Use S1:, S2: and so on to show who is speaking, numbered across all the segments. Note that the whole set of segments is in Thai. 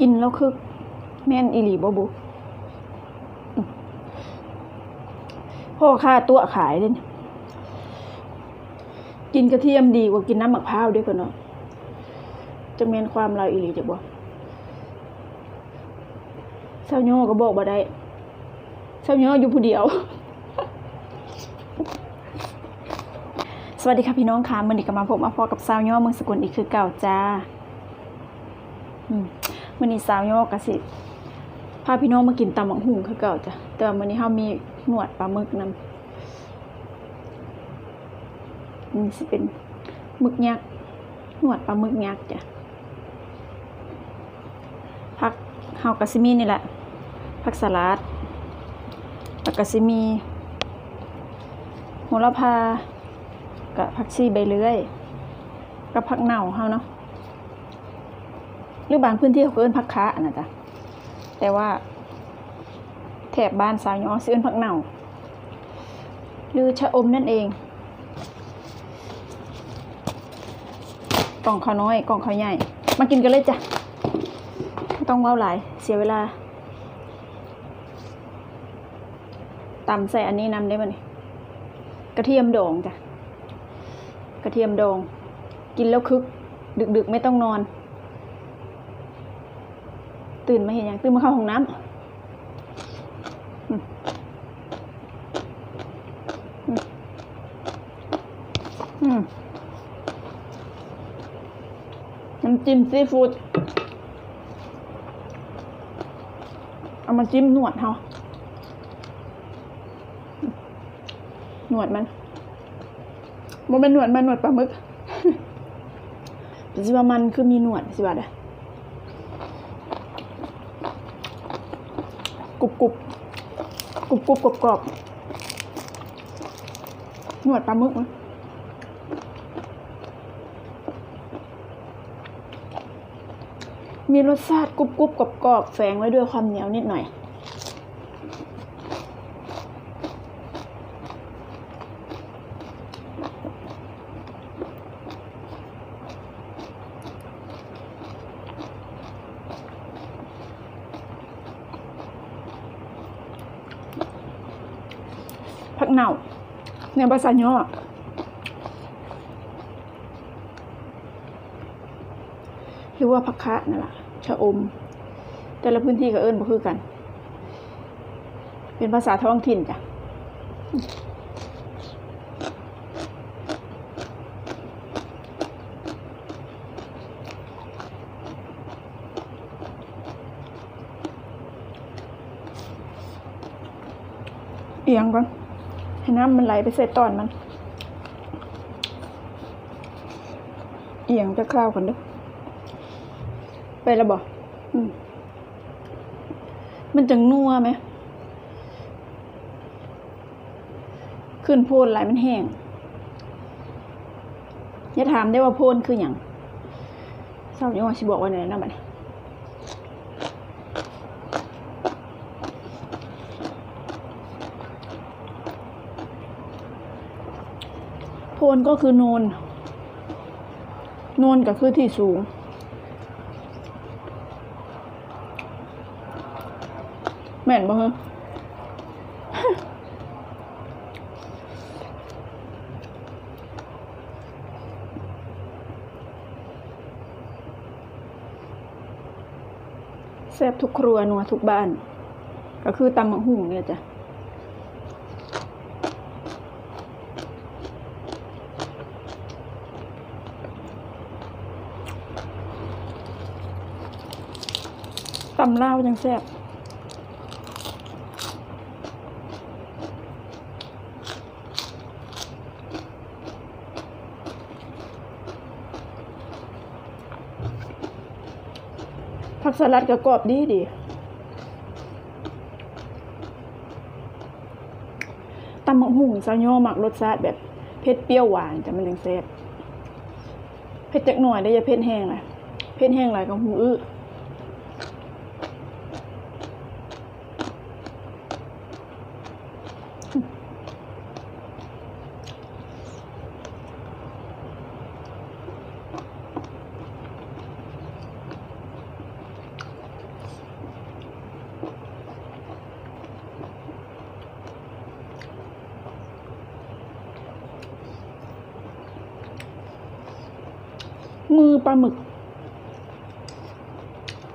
S1: กินแล้วคือแม่นอีหลีบ่บุพ่อค่าตัวขายเด่นกินกระเทียมดีกว่ากินน้ำมะพร้าวด้วยคนเนาะจะแม่นความเราอีหลีจะบ่เศร้าโยก็บอกบ่ได้เศร้าโยอยู่ผู้เดียว สวัสดีค่ะพี่น้องค่ะมื่อนี้ก็มาพบมาพอกับสาวยอเมืองสกุลอีกคือเก่าจ้า อืม มื่อนี้สาวย่อก็สิพาพี่น้องมากินตำบักหุ่งคือเก่าจ้ะแต่ว่ามื่อนี้เฮามีหนวดปลาหมึกนำนี่สิเป็นหมึกยักษ์หนวดปลาหมึกยักษ์จ้ะผักเฮาก็สิมีนี่แหละผักสลัดแล้วก็สิมีโหระพากับผักชีใบเลื่อยกับผักเน่าเฮาเนาะ หรือบางพื้นที่เขาเอิ้นผักคะนะจ๊ะแต่ว่าแถบบ้านสาวย้อซื้อเอิ้นผักเน่าหรือชะอมนั่นเองกล่องข้าน้อยกล่องข้าใหญ่ มากินกันเลยจ้ะไม่ต้องเว้าหลาย เสียเวลาตำใส่อันนี้นำได้ไหมกระเทียมโด่งจ้ะ กระเทียมดองกินแล้วคึก ดึกๆไม่ต้องนอน ตื่นมาเห็นอย่างตื่นมาเข้าห้องน้ำน้ำจิ้มซีฟู้ดเอามาจิ้มหนวดเฮาหนวดมันบ่เป็นหนวดมันหนวดปลาหมึกสิว่ามันคือมีหนวดสิว่าเด้อ กรุบกรุบกรุบกรุบกรอบกรอบหนวดปลาหมึกมีรสชาติกรุบกรุบกรอบกรอบแฝงไว้ด้วยความเหนียวนิดหน่อย ผักเน่า ในภาษาย่อหรือว่าผักคะนั่นแหละชะอม แต่ละพื้นที่ก็เอิ้นบ่คือกัน เป็นภาษาท้องถิ่นจ้ะเอียงก่อน ให้น้ำมันไหลไปใส่ตอนมัน เอียงจะคราวกันด้อไปแล้วบอกมันจะนัวไหม ขึ้นโพนไหลมันแห้ง อย่าถามได้ว่าโพนคืออย่างเศร้าจังว่าชิบอกว่าไหนนะบัดนี้ นก็คือโนนโนนก็คือที่สูง แม่นบ่ฮะแซ่บทุกครัวนัวทุกบ้าน ก็คือตำมังหุ่งเนี่ยจ้ะ ตำลายังแซ่บผักสลัดก็กรอบดีดีตำมะหุ่งซาโยหมักรสชาติแบบเผ็ดเปรี้ยวหวานจะมันยังแซ่บเผ็ดจักหน่อยได้อย่าเผ็ดแห้งเลยเผ็ดแห้งหลายก็หูอื้อ มือปลาหมึก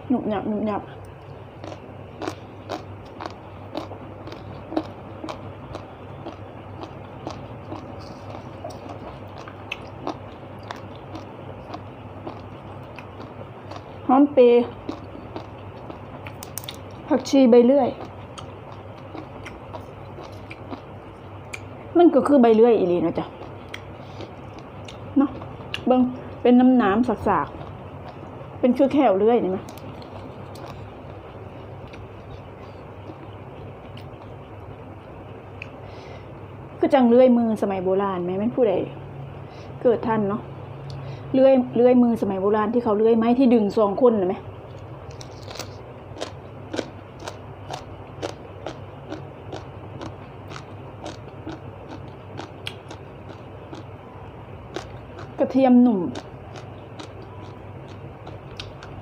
S1: หนุบหนับหนุบหนับหอมเปรย์ผักชีใบเลื่อย มันก็คือใบเลื่อยอีลีนะจ๊ะ เนาะเบิ่ง เป็นน้ำน้ำสากๆ เป็นคือแควเลื่อยนี่ไหมคือจังเลื่อยมือสมัยโบราณไหมแม่นผู้ใดเกิดทันเนาะเลื่อยเลื่อยมือสมัยโบราณที่เขาเลื่อยไม้ที่ดึงสองคนเห็นไหมกระเทียมหนุ่มมั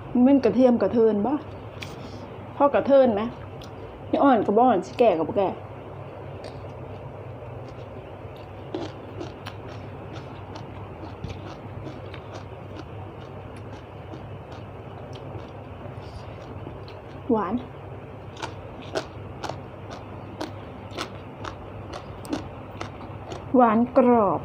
S1: น เป็นกระเทียมกระเทินบ่พ่อกระเทินไหมนี่อ่อนกับบ่อ่อนสิแก่กับบ่แก่หวานหวานกรอบ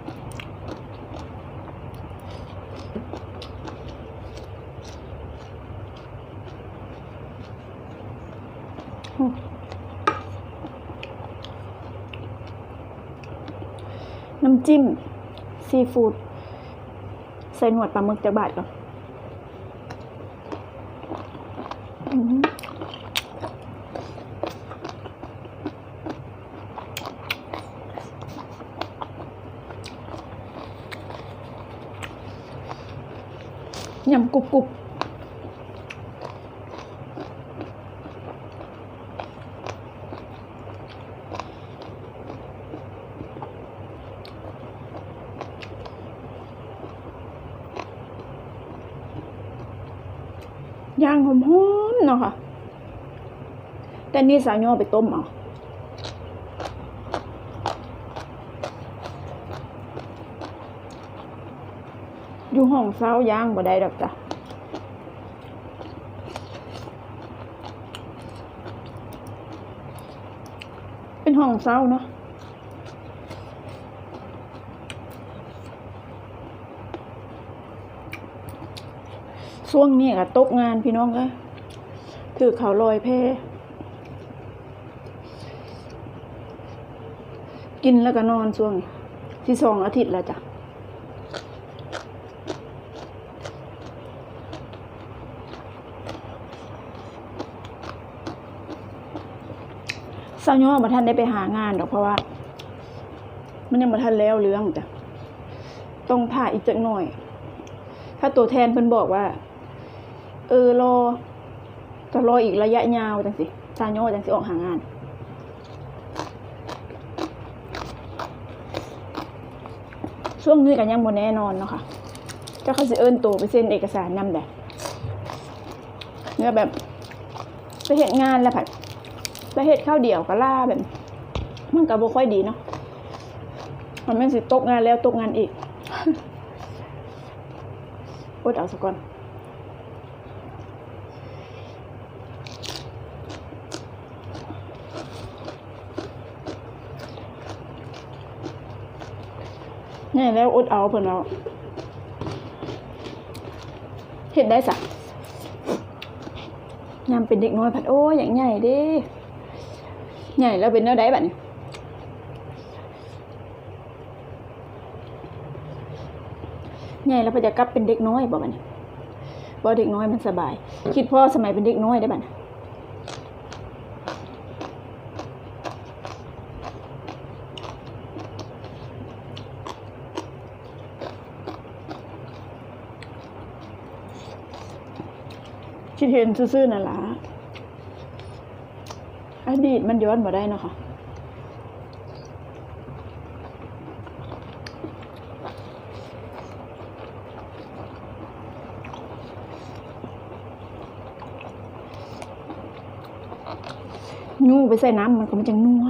S1: น้ำจิ้ม ซีฟู้ดใส่หนวดปลาหมึกจากบาทก่อนอื้อหือยำกรุบกรุบ ย่างหอมๆเนาะค่ะ แต่นี่สาวย่อไปต้มเอาอยู่ห้องเช้าย่างบ่ได้ดอกจ้ะเป็นห้องเช้าเนาะ ช่วงนี้ก็ตกงานพี่น้องก็ถือเขาลอยแพกินแล้วก็นอนช่วงที่สองอาทิตย์แล้วจ้ะสาวย่อมาท่านได้ไปหางานดอกเพราะว่า มันยังมาทันแล้วเรื่องจ้ะต้องถ่ายอีกจักหน่อย ถ้าตัวแทนเพิ่นบอกว่า เออรอจะรออีกระยะยาวจังสิซาโยจังสิออกหางานช่วงนี้กันยังบ่แน่นอนเนาะค่ะก็เขาสิเอิ้นตัวไปเซ็นเอกสารนำแดเนี่ยแบบไปเห็นงานแล้วผัดไปเฮ็ดข้าวเดี่ยวก็ล่าแบบมันก็บ่ค่อยดีเนาะมันแม่นสิตกงานแล้วตกงานอีกอดเอาสักก่อน นี่แล้วอดเอาเพิ่นเอาเห็ดได้สักยามเป็นเด็กน้อยผัดโอ้ยอย่างใหญ่ดิใหญ่แล้วเป็นเนื้อได้แบบนี้ใหญ่แล้วพอจะกลับเป็นเด็กน้อยบ่บัดนี้บ่เด็กน้อยมันสบาย คิดพ่อสมัยเป็นเด็กน้อยได้บัดนี้ คิดเห็นซื่อๆน่ะล่ะอดีตมันย้อนบ่ได้เนาะค่ะนูไปใส่น้ำมันก็มันจังนัว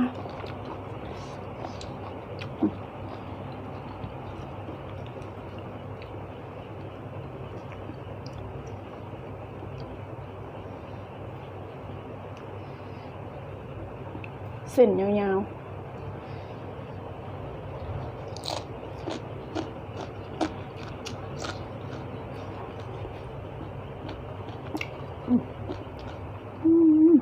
S1: เส้นยาวๆอืมอืม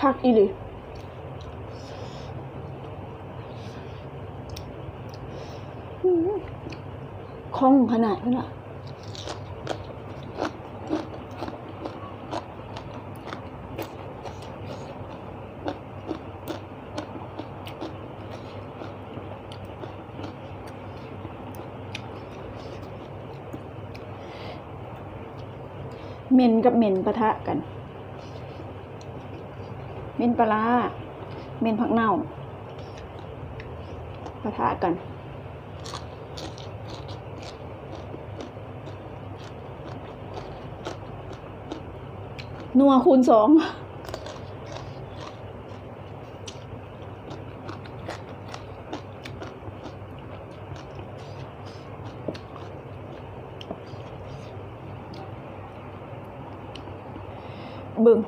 S1: คักอีหลี คล่องขนาดนั้นอะเมนกับเมนปะทะกัน เมนปลาร้าเมนผักเน่าปะทะกัน นัวคูณสอง เบึง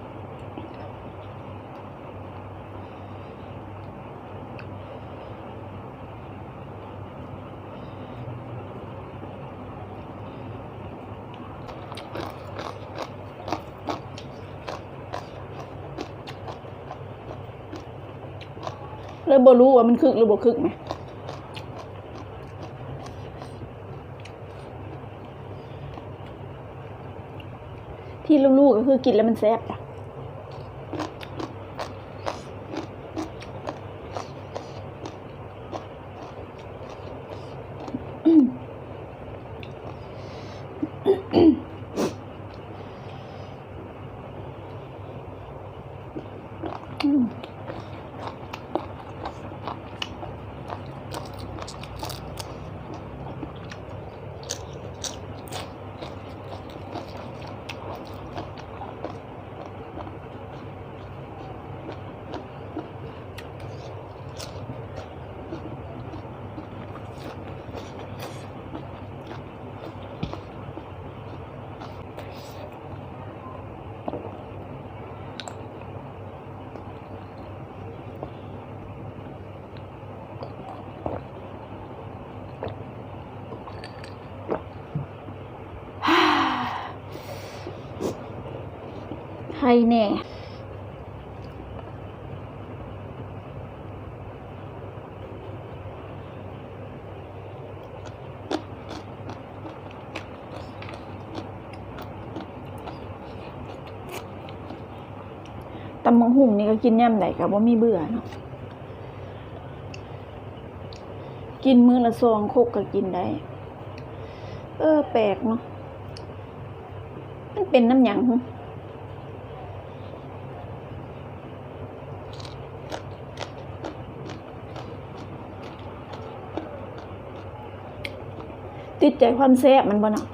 S1: เลยบ่รู้ว่ามันคึกหรือบ่คึกไหมที่ลูกๆก็คือกินแล้วมันแซ่บจ้ะ ให้แน่ตำมังหุ่งนี่ก็กินย่ำไหนกับว่ามีเบื่อเนาะกินมื้อละซองโคกก็กินได้ เออ แปลกเนาะมันเป็นน้ำหยังหึ ติดใจความแซ่บมันบ่เนาะ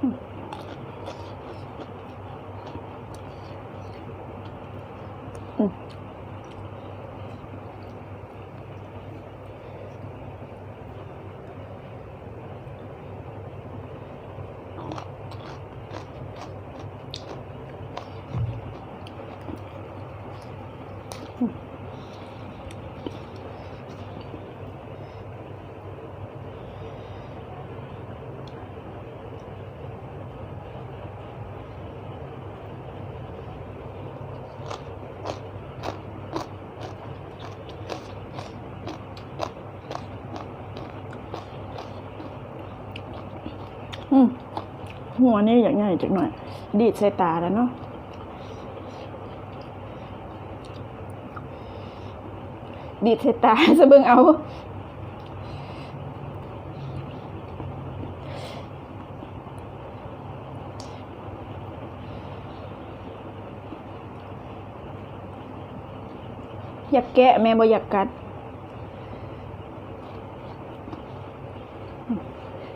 S1: อืมอืม หัวนี่อย่างง่ายจักหน่อย ดีดใส่ตาแล้วเนาะดีดใส่ตาจะเบิ่งเอาอยากแกะแม่บ่อยากกัด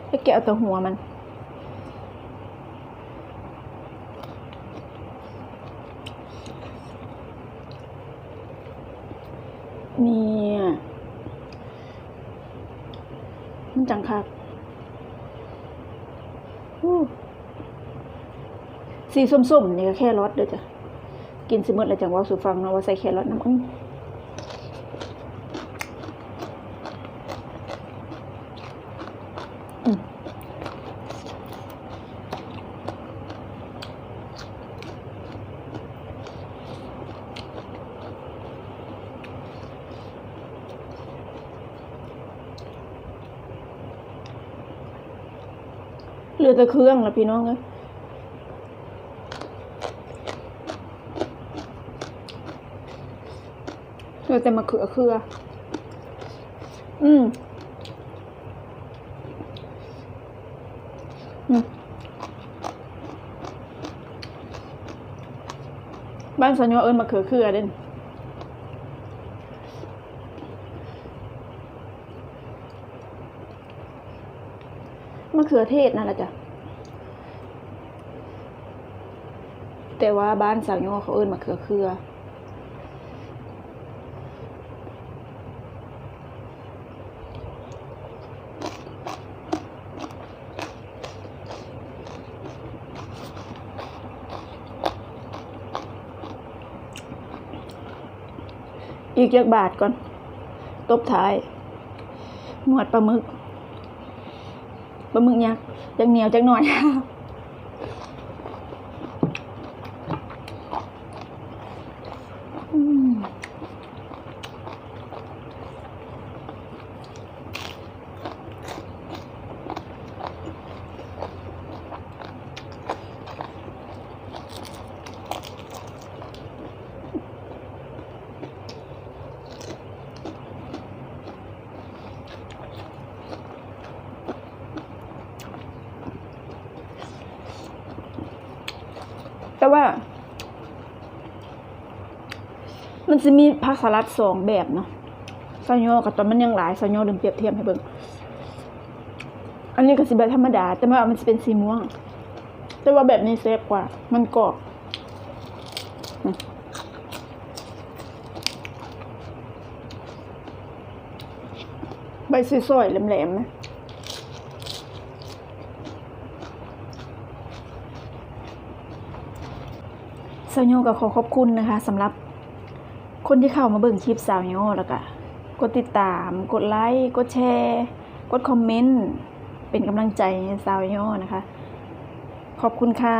S1: อยากแกะเอาแต่หัวมัน เนี่ย จังคักสีส้มๆนี่ก็แค่รสเด้อจ้ะ กินสิมดเลยจังว่าสูฟังเนาะว่าใส่แค่รสน้ำอ้อือแต่เครื่องละพี่น้องเอ้ยเราจะมาเขือเคืออืมอืมบ้านสัญญาเอิญมาเขือเคือเด่นมะเขือเทศนั่นแหละจ้ะ แต่ว่าบ้านสาวโยเขาเอิญมาเขือเคืออีกจักบาทก่อน ตบท้าย หนวดปลาหมึก ปลาหมึกยักษ์จักเหนียวจักหน่อย อืมแต่ว่า มันจะมีผักสลัดสองแบบเนาะซาโยกับตอนมันยังหลายซาโยดึงเปรียบเทียบให้เบิ่งอันนี้ก็สิแบบธรรมดา แต่ว่ามันจะเป็นสีม่วง แต่ว่าแบบนี้เซฟกว่า มันกรอบใบสวยๆแหลมๆนะสาวโยก็ขอขอบคุณนะคะสำหรับ คนที่เข้ามาเบิ่งคลิปสาวโยแล้วก็กดติดตาม กดไลค์กดแชร์ กดคอมเมนต์ เป็นกำลังใจให้สาวโยนะคะ ขอบคุณค่ะ